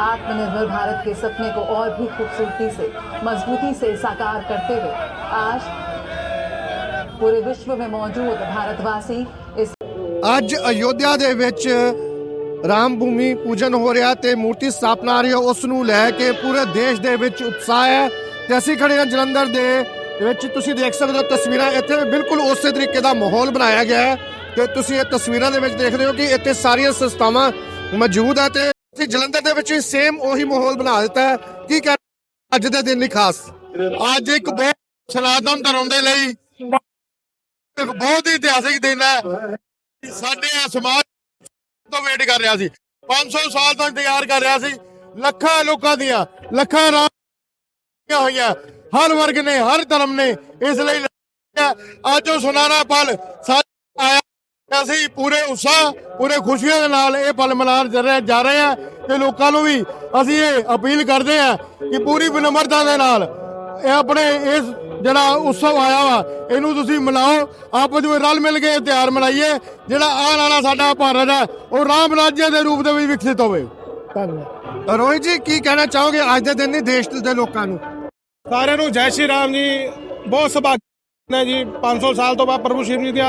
आत्मनिर्भर भारत के सपने को और भी खूबसूरती से मजबूती से साकार करते हुए आज पूरे विश्व में मौजूद भारतवासी इस ਅੱਜ ਅਯੋਧਿਆ ਦੇ ਵਿੱਚ ਰਾਮ ਭੂਮੀ ਪੂਜਨ ਹੋ ਰਿਹਾ ਤੇ ਮੂਰਤੀ ਸਥਾਪਨਾ ਆ ਰਹੀ ਹੈ ਉਸ ਨੂੰ ਲੈ ਕੇ ਪੂਰੇ ਦੇਸ਼ ਦੇ ਵਿੱਚ ਉਤਸ਼ਾਹ ਹੈ ਤੇ ਅਸੀਂ ਖੜੇ ਹਾਂ ਜਲੰਧਰ ਦੇ ਵਿੱਚ ਤੁਸੀਂ ਦੇਖ ਸਕਦੇ ਹੋ ਤਸਵੀਰਾਂ ਇੱਥੇ ਬਿਲਕੁਲ ਉਸੇ ਤਰੀਕੇ ਦਾ ਮਾਹੌਲ ਬਣਾਇਆ ਗਿਆ ਹੈ ਤੇ ਤੁਸੀਂ ਇਹ ਤਸਵੀਰਾਂ ਦੇ ਵਿੱਚ ਦੇਖਦੇ ਹੋ ਕਿ ਇੱਥੇ ਸਾਰੀਆਂ ਸੰਸਥਾਵਾਂ ਮੌਜੂਦ ਹੈ ਤੇ ਅਸੀਂ ਜਲੰਧਰ ਦੇ ਵਿੱਚ ਵੀ ਸੇਮ ਉਹੀ ਮਾਹੌਲ ਬਣਾ ਦਿੱਤਾ ਹੈ। ਕੀ ਕਰ ਅੱਜ ਦੇ ਦਿਨ ਲਈ ਖਾਸ? ਅੱਜ ਇੱਕ ਬਹੁਤ ਸਨਾਤਨ ਧਰਮ ਦੇ ਲਈ ਇੱਕ ਬਹੁਤ ਹੀ ਇਤਿਹਾਸਿਕ ਦਿਨ ਹੈ। ਸਾਡੇ ਇਹ ਸਮਾਜ ਤੋਂ ਵੇਟ ਕਰ ਰਿਹਾ ਸੀ। 500 ਸਾਲ ਤੋਂ ਇੰਤਜ਼ਾਰ ਕਰ ਰਿਹਾ ਸੀ। ਲੱਖਾਂ ਲੋਕਾਂ ਦੀਆਂ, ਲੱਖਾਂ ਰਾਹੀਆਂ ਹੋਈਆਂ। ਹਰ ਵਰਗ ਨੇ, ਹਰ ਧਰਮ ਨੇ ਇਸ ਲਈ ਅੱਜ ਉਹ ਸੁਨਾਰਾ ਪਲ ਆਇਆ ਅਸੀਂ ਪੂਰੇ ਉਤਸ਼ਾਹ ਪੂਰੇ ਖੁਸ਼ੀਆਂ ਦੇ ਨਾਲ ਇਹ ਪਲ ਮਨਾਉਣ ਜਾ ਰਹੇ ਜਾ ਰਹੇ ਹਾਂ ਤੇ ਲੋਕਾਂ ਨੂੰ ਵੀ ਅਸੀਂ ਇਹ ਅਪੀਲ ਕਰਦੇ ਹਾਂ ਕਿ ਪੂਰੀ ਵਿਨਮਰਤਾ ਦੇ ਨਾਲ ਇਹ ਆਪਣੇ ਇਸ ਜਿਹੜਾ ਉਤਸਵ ਆਇਆ ਵਾ ਇਹਨੂੰ ਤੁਸੀਂ ਮਨਾਓ ਆਪਸ ਵਿੱਚ ਰਲ ਮਿਲ ਕੇ ਤਿਉਹਾਰ ਮਨਾਈਏ ਜਿਹੜਾ ਆਉਣ ਵਾਲਾ ਸਾਡਾ ਭਾਰਤ ਹੈ ਉਹ ਰਾਮ ਰਾਜ්य ਦੇ ਰੂਪ ਦੇ ਵਿੱਚ ਵਿਕਸਿਤ ਹੋਵੇ। ਧੰਨਵਾਦ। ਰੋਹਿਤ ਜੀ ਕੀ ਕਹਿਣਾ ਚਾਹੋਗੇ ਅੱਜ ਦੇ ਦਿਨ ਲਈ ਦੇਸ਼ ਦੇ ਲੋਕਾਂ ਨੂੰ? ਸਾਰਿਆਂ ਨੂੰ ਜੈ ਸ਼੍ਰੀ ਰਾਮ ਜੀ ਬਹੁਤ ਸੁਭਾਗ ਨੇ ਜੀ 500 ਸਾਲ ਤੋਂ ਬਾਅਦ ਪ੍ਰਭੂ ਸ਼ਿਵ ਜੀ ਦੀ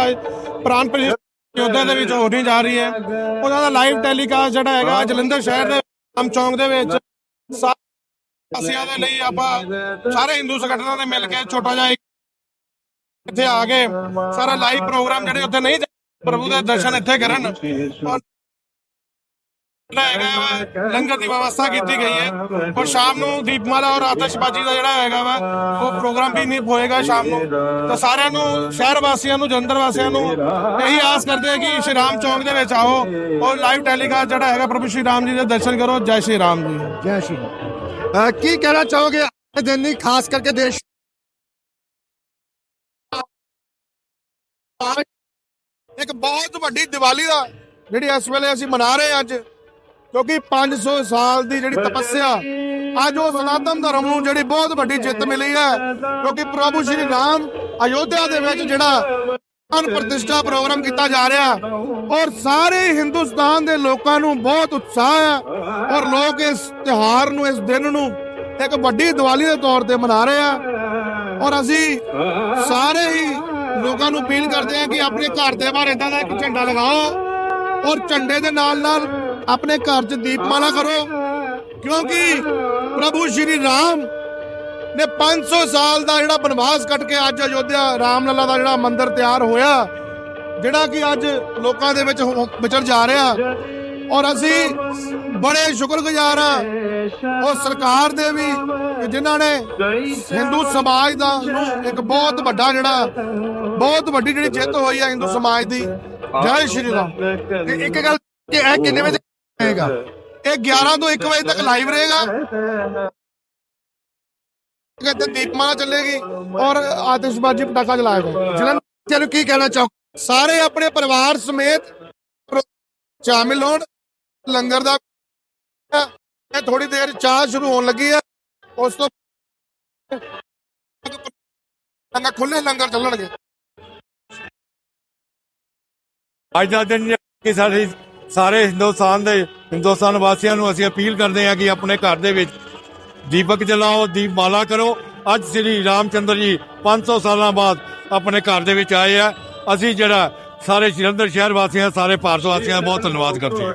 ਪ੍ਰਾਨ ਪ੍ਰਤਿਸ਼ਠਾ ਯੋਧਾ ਦੇ ਵਿੱਚ ਹੋਣੀ ਜਾ ਰਹੀ ਹੈ। ਉਹਨਾਂ ਦਾ ਲਾਈਵ ਟੈਲੀਕਾਸਟ ਜਿਹੜਾ ਹੈਗਾ ਜਲੰਧਰ ਸ਼ਹਿਰ ਦੇ ਆਮ ਚੌਂਕ ਦੇ ਵਿੱਚ। ਸਾਰੇ ਵਾਸੀਆਂ ਦੇ ਲਈ ਆਪਾਂ ਸਾਰੇ ਹਿੰਦੂ ਸੰਗਠਨਾਂ ਨੇ ਮਿਲ ਕੇ ਛੋਟਾ ਜਿਹਾ ਇੱਥੇ ਆ ਕੇ ਸਾਰਾ ਲਾਈਵ ਪ੍ਰੋਗਰਾਮ ਜਿਹੜੇ ਉੱਥੇ ਨਹੀਂ ਪ੍ਰਭੂ ਦੇ ਦਰਸ਼ਨ ਇੱਥੇ ਕਰਨ। ਜਿਹੜਾ ਹੈਗਾ ਵਾ, ਲੰਗਰ ਦੀ ਵਿਵਸਥਾ ਕੀਤੀ ਗਈ ਹੈ। ਔਰ ਸ਼ਾਮ ਨੂੰ ਦੀਪਮਾਲਾ ਔਰ ਆਤਿਸ਼ਬਾਜ਼ੀ ਦਾ ਜਿਹੜਾ ਹੈਗਾ ਵਾ ਉਹ ਪ੍ਰੋਗਰਾਮ ਵੀ ਨਹੀਂ ਹੋਏਗਾ ਸ਼ਾਮ ਨੂੰ। ਤਾਂ ਸਾਰਿਆਂ ਨੂੰ ਸ਼ਹਿਰ ਵਾਸੀਆਂ ਨੂੰ ਜਲੰਧਰ ਵਾਸੀਆਂ ਨੂੰ ਇਹੀ ਆਸ ਕਰਦੇ ਆ ਕਿ ਸ਼੍ਰੀ ਰਾਮ ਚੌਂਕ ਦੇ ਵਿੱਚ ਆਓ ਔਰ ਲਾਈਵ ਟੈਲੀਕਾਸਟ ਜਿਹੜਾ ਹੈਗਾ ਪ੍ਰਭੂ ਸ਼੍ਰੀ ਰਾਮ ਜੀ ਦੇ ਦਰਸ਼ਨ ਕਰੋ। ਜੈ ਸ਼੍ਰੀ ਰਾਮ ਜੀ। ਜੈ ਸ਼੍ਰੀ ਕੀ ਕਹਿਣਾ ਚਾਹੋਗੇ ਅੱਜ ਦਿਨ ਲਈ ਖਾਸ ਕਰਕੇ ਦੇਸ਼ ਇੱਕ ਬਹੁਤ ਵੱਡੀ ਦੀਵਾਲੀ ਦਾ ਜਿਹੜੀ ਇਸ ਵੇਲੇ ਅਸੀਂ ਮਨਾ ਰਹੇ ਹਾਂ ਅੱਜ। ਕਿਉਂਕਿ 500 ਸਾਲ ਦੀ ਜਿਹੜੀ ਤਪੱਸਿਆ ਅੱਜ ਉਹ ਸਨਾਤਨ ਧਰਮ ਨੂੰ ਜਿਹੜੀ ਬਹੁਤ ਵੱਡੀ ਜਿੱਤ ਮਿਲੀ ਹੈ। ਕਿਉਂਕਿ ਪ੍ਰਭੂ ਸ਼੍ਰੀ ਰਾਮ ਅਯੋਧਿਆ ਦੇ ਵਿੱਚ ਜਿਹੜਾ ਪ੍ਰਾਨ ਪ੍ਰਤਿਸ਼ਠਾ ਪ੍ਰੋਗਰਾਮ ਕੀਤਾ ਜਾ ਰਿਹਾ ਔਰ ਸਾਰੇ ਹਿੰਦੁਸਤਾਨ ਦੇ ਲੋਕਾਂ ਨੂੰ ਬਹੁਤ ਉਤਸ਼ਾਹ ਹੈ ਔਰ ਲੋਕ ਇਸ ਤਿਉਹਾਰ ਨੂੰ ਇਸ ਦਿਨ ਨੂੰ ਇੱਕ ਵੱਡੀ ਦੀਵਾਲੀ ਦੇ ਤੌਰ ਤੇ ਮਨਾ ਰਹੇ ਆ। ਔਰ ਅਸੀਂ ਸਾਰੇ ਹੀ ਲੋਕਾਂ ਨੂੰ ਅਪੀਲ ਕਰਦੇ ਹਾਂ ਕਿ ਆਪਣੇ ਘਰ ਦੇ ਬਾਹਰ ਇਦਾਂ ਦਾ ਇੱਕ ਝੰਡਾ ਲਗਾਓ ਔਰ ਝੰਡੇ ਦੇ ਨਾਲ ਨਾਲ ਆਪਣੇ ਘਰ 'ਚ ਦੀਪਮਾਲਾ ਕਰੋ। ਕਿਉਂਕਿ ਪ੍ਰਭੂ ਸ਼੍ਰੀ ਰਾਮ ਨੇ 500 ਸਾਲ ਦਾ ਜਿਹੜਾ ਬਨਵਾਸ ਕੱਟ ਕੇ ਅੱਜ ਅਯੋਧਿਆ ਰਾਮਲਲਾ ਦਾ ਜਿਹੜਾ ਮੰਦਿਰ ਤਿਆਰ ਹੋਇਆ, ਜਿਹੜਾ ਕਿ ਅੱਜ ਲੋਕਾਂ ਦੇ ਵਿੱਚ ਵਿਚਰ ਜਾ ਰਿਹਾ। ਔਰ ਅਸੀਂ ਬੜੇ ਸ਼ੁਕਰਗੁਜ਼ਾਰ ਹਾਂ, ਉਹ ਸਰਕਾਰ ਦੇ ਵੀ, ਕਿ ਜਿਨ੍ਹਾਂ ਨੇ ਹਿੰਦੂ ਸਮਾਜ ਦਾ ਇੱਕ ਬਹੁਤ ਵੱਡਾ ਜਿਹੜਾ, ਬਹੁਤ ਵੱਡੀ ਜਿਹੜੀ ਜਿੱਤ ਹੋਈ ਹੈ ਹਿੰਦੂ ਸਮਾਜ ਦੀ। ਜੈ ਸ਼੍ਰੀ ਰਾਮ। ਤੇ ਇੱਕ ਗੱਲ ਕਿ ਇਹ ਕਿੰਨੇ ਵਜੇ ਹੋਏਗਾ ਇਹ 11 ਤੋਂ 1 ਵਜੇ ਤੱਕ ਲਾਈਵ ਰਹੇਗਾ? ਤੇ ਦੀਪਮਾਲਾ ਚੱਲੇਗੀ ਔਰ ਆਤਿਸ਼ਬਾਜ਼ੀ ਪਟਾਖਾ ਚਲਾਏਗਾ ਜਲੰਧਰ ਨੂੰ ਕੀ ਕਹਿਣਾ ਚਾਹੋ? ਸਾਰੇ ਆਪਣੇ ਪਰਿਵਾਰ ਸਮੇਤ ਸ਼ਾਮਿਲ ਹੋਣ। ਲੰਗਰ ਦਾ ਇਹ ਥੋੜੀ ਦੇਰ ਚਾਹ ਸ਼ੁਰੂ ਹੋਣ ਲੱਗੀ ਹੈ। ਉਸ ਤੋਂ ਲੰਗਰ ਖੁੱਲੇ ਲੰਗਰ ਚੱਲਣਗੇ। ਅੱਜ ਦਾ ਦਿਨ ਕਿ ਸਾਡੇ ਸਾਰੇ ਹਿੰਦੁਸਤਾਨ ਦੇ ਹਿੰਦੁਸਤਾਨ ਵਾਸੀਆਂ ਨੂੰ ਅਸੀਂ ਅਪੀਲ ਕਰਦੇ ਹਾਂ ਕਿ ਆਪਣੇ ਘਰ ਦੇ ਵਿੱਚ ਦੀਪਕ ਜਲਾਓ ਦੀਪਮਾਲਾ ਕਰੋ। ਅੱਜ ਸ੍ਰੀ ਰਾਮਚੰਦਰ ਜੀ 500 ਸਾਲਾਂ ਬਾਅਦ ਆਪਣੇ ਘਰ ਦੇ ਵਿੱਚ ਆਏ ਆ। ਅਸੀਂ ਜਿਹੜਾ ਸਾਰੇ ਜਲੰਧਰ ਸ਼ਹਿਰ ਵਾਸੀਆਂ ਸਾਰੇ ਭਾਰਤ ਵਾਸੀਆਂ ਦਾ ਬਹੁਤ ਧੰਨਵਾਦ ਕਰਦੇ ਹਾਂ।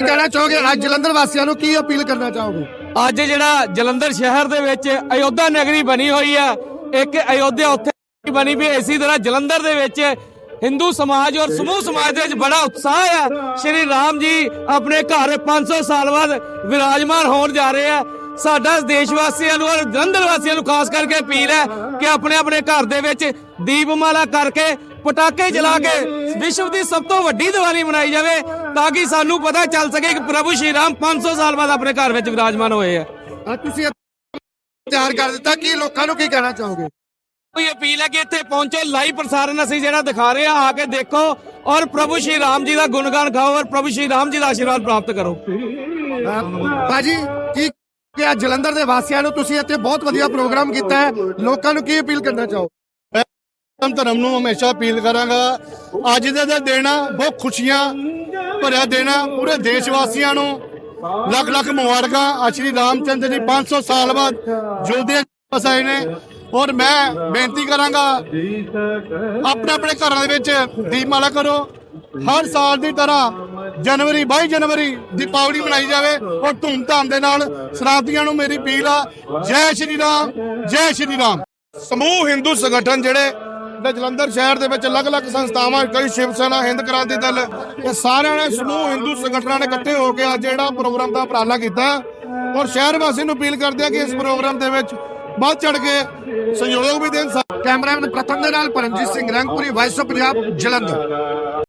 ਕਹਿਣਾ ਚਾਹੋਗੇ ਅੱਜ ਜਲੰਧਰ ਵਾਸੀਆਂ ਨੂੰ? ਕੀ ਅਪੀਲ ਕਰਨਾ ਚਾਹੋਗੇ? ਅੱਜ ਜਿਹੜਾ ਜਲੰਧਰ ਸ਼ਹਿਰ ਦੇ ਵਿੱਚ ਅਯੋਧਿਆ ਨਗਰੀ ਬਣੀ ਹੋਈ ਆ ਇੱਕ ਅਯੋਧਿਆ ਉੱਥੇ ਬਣੀ ਵੀ ਇਸੇ ਤਰ੍ਹਾਂ ਜਲੰਧਰ ਦੇ ਵਿੱਚ ਹਿੰਦੂ ਸਮਾਜ ਔਰ ਸਮੂਹ ਸਮਾਜ ਦੇ ਵਿੱਚ ਬੜਾ ਉਤਸ਼ਾਹ ਹੈ ਸ਼੍ਰੀ ਰਾਮ ਜੀ ਆਪਣੇ ਘਰ 500 ਸਾਲ ਬਾਅਦ ਵਿਰਾਜਮਾਨ ਹੋਣ ਜਾ ਰਹੇ ਆ। ਸਾਡਾ ਦੇਸ਼ ਵਾਸੀਆਂ ਨੂੰ ਔਰ ਜਲੰਧਰ ਵਾਸੀਆਂ ਨੂੰ ਖਾਸ ਕਰਕੇ ਅਪੀਲ ਹੈ ਕਿ ਆਪਣੇ ਆਪਣੇ ਘਰ ਦੇ ਵਿੱਚ ਦੀਪਮਾਲਾ ਕਰਕੇ ਪਟਾਕੇ ਜਲਾ ਕੇ ਵਿਸ਼ਵ ਦੀ ਸਭ ਤੋਂ ਵੱਡੀ ਦੀਵਾਲੀ ਮਨਾਈ ਜਾਵੇ ਤਾਂ ਕਿ ਸਾਨੂੰ ਪਤਾ ਚੱਲ ਸਕੇ ਕਿ ਪ੍ਰਭੂ ਸ਼੍ਰੀ ਰਾਮ 500 ਸਾਲ ਬਾਅਦ ਆਪਣੇ ਘਰ ਵਿੱਚ ਵਿਰਾਜਮਾਨ ਹੋਏ ਆ ਤੁਸੀਂ ਤਿਆਰ ਕਰ ਦਿੱਤਾ ਕੀ ਲੋਕਾਂ ਨੂੰ ਕੀ ਕਹਿਣਾ ਚਾਹੋਗੇ? ਕੋਈ ਅਪੀਲ ਹੈ ਕਿ ਇੱਥੇ ਪਹੁੰਚੋ ਲਾਈਵ ਪ੍ਰਸਾਰਣ ਅਸੀਂ ਜਿਹੜਾ ਦਿਖਾ ਰਹੇ ਹਾਂ ਆ ਕੇ ਦੇਖੋ ਔਰ ਪ੍ਰਭੂ ਸ਼੍ਰੀ ਰਾਮ ਜੀ ਦਾ ਗੁਣਗਾਨ ਗਾਓ ਔਰ ਪ੍ਰਭੂ ਸ਼੍ਰੀ ਰਾਮ ਜੀ ਦਾ ਆਸ਼ੀਰਵਾਦ ਪ੍ਰਾਪਤ ਕਰੋ। ਭਾਜੀ ਕੀ ਕਿ ਜਲੰਧਰ ਦੇ ਵਾਸੀਆਂ ਨੂੰ? ਤੁਸੀਂ ਇੱਥੇ ਬਹੁਤ ਵਧੀਆ ਪ੍ਰੋਗਰਾਮ ਕੀਤਾ ਹੈ। ਲੋਕਾਂ ਨੂੰ ਕੀ ਅਪੀਲ ਕਰਨਾ ਚਾਹੋ? ਸਨਾਤਨ ਧਰਮ ਨੂੰ ਹਮੇਸ਼ਾ ਅਪੀਲ ਕਰਾਂਗਾ। ਅੱਜ ਦਾ ਦਾ ਦਿਨ ਆ ਬਹੁਤ ਖੁਸ਼ੀਆਂ ਭਰਿਆ ਦਿਨ ਆ ਪੂਰੇ ਦੇਸ਼ ਵਾਸੀਆਂ ਨੂੰ। ਲੱਖ ਲੱਖ ਮੁਬਾਰਕਾਂ। ਆ ਸ਼੍ਰੀ ਰਾਮਚੰਦਰ ਜੀ 500 ਸਾਲ ਬਾਅਦ ਜੋਧੇ ਵਸਾਏ ਨੇ। ਔਰ ਮੈਂ ਬੇਨਤੀ ਕਰਾਂਗਾ, ਆਪਣੇ ਆਪਣੇ ਘਰਾਂ ਦੇ ਵਿੱਚ ਦੀਪਮਾਲਾ ਕਰੋ। ਹਰ ਸਾਲ ਦੀ ਤਰ੍ਹਾਂ ਜਨਵਰੀ 22 ਜਨਵਰੀ ਦੀਪਾਵਲੀ ਮਨਾਈ ਜਾਵੇ ਔਰ ਧੂਮਧਾਮ ਦੇ ਨਾਲ ਸ਼ਰਾਬੀਆਂ ਨੂੰ ਮੇਰੀ ਅਪੀਲ ਆ, ਜੈ ਸ਼੍ਰੀ ਰਾਮ, ਜੈ ਸ਼੍ਰੀ ਰਾਮ। ਸਮੂਹ ਹਿੰਦੂ ਸੰਗਠਨ ਜਿਹੜੇ ਤੇ ਜਲੰਧਰ ਸ਼ਹਿਰ ਦੇ ਵਿੱਚ ਅਲੱਗ-ਅਲੱਗ ਸੰਸਥਾਵਾਂ, ਕਈ ਸ਼ਿਵ ਸੈਨਾ, ਹਿੰਦ ਕ੍ਰਾਂਤੀ ਦਲ, ਇਹ ਸਾਰਿਆਂ ਨੇ ਸਮੂਹ ਹਿੰਦੂ ਸੰਗਠਨਾਂ ਨੇ ਇਕੱਠੇ ਹੋ ਕੇ ਅੱਜ ਜਿਹੜਾ ਪ੍ਰੋਗਰਾਮ ਦਾ ਉਪਰਾਲਾ ਕੀਤਾ। ਔਰ ਸ਼ਹਿਰ ਵਾਸੀਆਂ ਨੂੰ ਅਪੀਲ ਕਰਦੇ ਆ ਕਿ ਇਸ ਪ੍ਰੋਗਰਾਮ ਦੇ ਵਿੱਚ ਵੱਧ ਚੜ ਕੇ ਸਹਿਯੋਗ ਵੀ ਦੇਣ ਕੈਮਰਾਮੈਨ ਪ੍ਰਥਮ ਦੇ ਨਾਲ ਪਰਮਜੀਤ ਸਿੰਘ ਰੰਗਪੁਰੀ ਵਾਇਸ ਆਫ ਪੰਜਾਬ, ਜਲੰਧਰ।